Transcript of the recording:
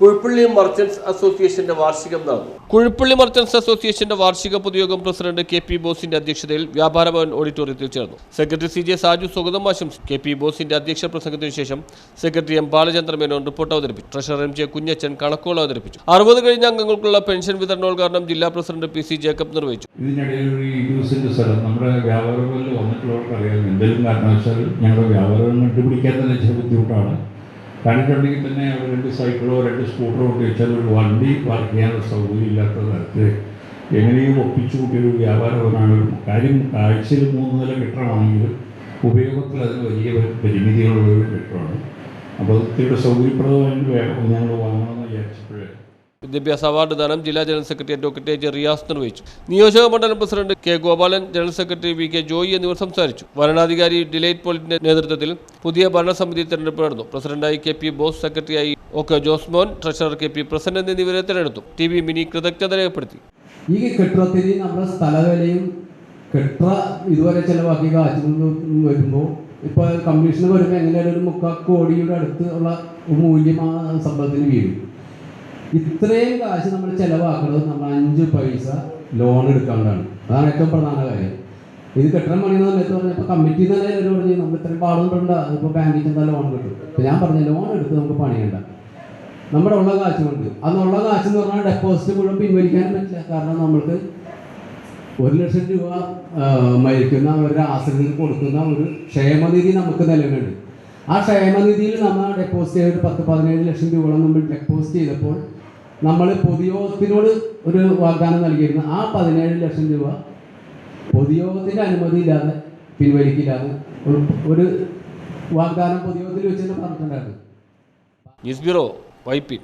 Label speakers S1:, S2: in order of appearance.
S1: Kuzhippally merchants അസോസിയേഷന്റെ വാർഷികം നടന്നു കുഴിപ്പള്ളി മർച്ചന്റ്സ് അസോസിയേഷന്റെ വാർഷിക പൊതുയോഗം പ്രസിഡന്റ് കെ പി ബോസിന്റെ അധ്യക്ഷതയിൽ വ്യാപാര ഭവൻ ഓഡിറ്റോറിയത്തിൽ ചേർന്നു. സെക്രട്ടറി സി ജെ സാജു സ്വാഗതം ആശംസിച്ചു. കെ പി ബോസിന്റെ അധ്യക്ഷ പ്രസംഗത്തിനു ശേഷം secretary M Balachandra Menon report അവതരിപ്പിച്ചു. ട്രഷറർ എം ജെ കുഞ്ഞച്ചൻ കണക്കുകൾ അവതരിപ്പിച്ചു. അറുപത് കഴിഞ്ഞ അംഗങ്ങൾക്കുള്ള പെൻഷൻ വിതരണോദ്ഘാടനം ജില്ലാ പ്രസിഡന്റ് പി സി ജേക്കബ് നിർവഹിച്ചു.
S2: ഇതിനിടയിൽ സ്ഥലം നമ്മുടെ വ്യാപാരങ്ങളിൽ വന്നിട്ടുള്ളവർക്ക് അറിയാം. എന്തെങ്കിലും കാരണവശാൽ ഞങ്ങളുടെ വ്യാപാരം കണ്ടുപിടിക്കാൻ തന്നെ ബുദ്ധിമുട്ടാണ്. കണ്ടിട്ടുണ്ടെങ്കിൽ തന്നെ അവർ രണ്ട് സൈക്കിളോ രണ്ട് സ്കൂട്ടറോ കൊണ്ട് വെച്ചാൽ ഒരു വണ്ടി പാർക്ക് ചെയ്യാനുള്ള സൗകര്യം ഇല്ലാത്ത തരത്തിൽ എങ്ങനെയും ഒപ്പിച്ചു കൂട്ടിയൊരു വ്യാപാരമാണ് കാര്യം. ആഴ്ചയിൽ മൂന്ന് നില കെട്ടിടമാണെങ്കിലും ഉപയോഗത്തിൽ അതിന് വലിയ പരിമിതികളുള്ള ഒരു കെട്ടിടമാണ്. അപ്പോൾ ഒത്തിരി സൗകര്യപ്രദമായിട്ട് ഞങ്ങൾ വാങ്ങണമെന്ന് വിചാരിച്ചപ്പോഴേ.
S1: വിദ്യാഭ്യാസ അവാർഡ് ദാനം ജില്ലാ general secretary advocate J Riyas നിർവഹിച്ചു. നിയോജക മണ്ഡലം president K Gopalan general secretary V K Joy എന്നിവർ സംസാരിച്ചു. വരണാധികാരി ഡിലൈറ്റ് പോളിന്റെ നേതൃത്വത്തിൽ പുതിയ ഭരണസമിതി തെരഞ്ഞെടുപ്പ് നടന്നു. പ്രസിഡന്റായി കെ പി ബോസ് സെക്രട്ടറിയായി O K Josmon treasurer K P Prasannan എന്നിവരെ തെരഞ്ഞെടുത്തു. ടി വി മിനി കൃതജ്ഞത രേഖപ്പെടുത്തി.
S3: ഈ കെട്ടിടത്തിന് നമ്മുടെ സ്ഥലവിലയും കെട്ടിട ഇതുവരെ ചിലവാക്കിയ കാശ് വരുമ്പോൾ ഇപ്പോൾ കമ്മീഷന് വരുമ്പോൾ എങ്ങനെയാണ് ഒരു മുക്കാൽ കോടിയുടെ അടുത്ത് ഉള്ള മൂല്യം ആ സംഭവത്തിന് വീഴും. ഇത്രയും കാശ് നമ്മൾ ചിലവാക്കുന്നത് നമ്മൾ അഞ്ച് പൈസ ലോൺ എടുക്കാണ്ടാണ്. അതാണ് ഏറ്റവും പ്രധാന കാര്യം. ഇത് കെട്ടിടം പണിയുന്ന സമയത്ത് പറഞ്ഞപ്പോൾ കമ്മിറ്റി തന്നെ അവർ പറഞ്ഞു നമ്മൾ ഇത്രയും പാടുന്നുണ്ട് അതിപ്പോൾ ബാങ്കിൽ ചെന്നാൽ ലോൺ കിട്ടും. ഞാൻ പറഞ്ഞു ലോൺ എടുത്ത് നമുക്ക് പണിയണ്ട. നമ്മുടെ ഉള്ള കാശ് കൊണ്ട് അതിനുള്ള കാശ് എന്ന് പറഞ്ഞാൽ ഡെപ്പോസിറ്റ് മുഴുവൻ പിൻവലിക്കാനും പറ്റില്ല. കാരണം നമ്മൾക്ക് ഒരു ലക്ഷം രൂപ മരിക്കുന്ന ഒരു ആശ്രയത്തിന് കൊടുക്കുന്ന ഒരു ക്ഷേമനിധി നമുക്ക് നിലവിലുണ്ട്. ആ ക്ഷേമനിധിയിൽ നമ്മൾ ഡെപ്പോസിറ്റ് ചെയ്തിട്ട് പത്ത് പതിനേഴ് ലക്ഷം രൂപ നമ്മൾ ഡെപ്പോസിറ്റ് ചെയ്തപ്പോൾ നമ്മൾ പൊതുയോഗത്തിനോട് ഒരു വാഗ്ദാനം നൽകിയിരുന്നു. ആ പതിനേഴ് ലക്ഷം രൂപ പൊതുയോഗത്തിന്റെ അനുമതി ഇല്ലാതെ പിൻവലിക്കില്ലാതെ ഒരു വാഗ്ദാനം പൊതുയോഗത്തിൽ വെച്ച് തന്നെ പറഞ്ഞിട്ടുണ്ടായിരുന്നു.
S1: News bureau Vypin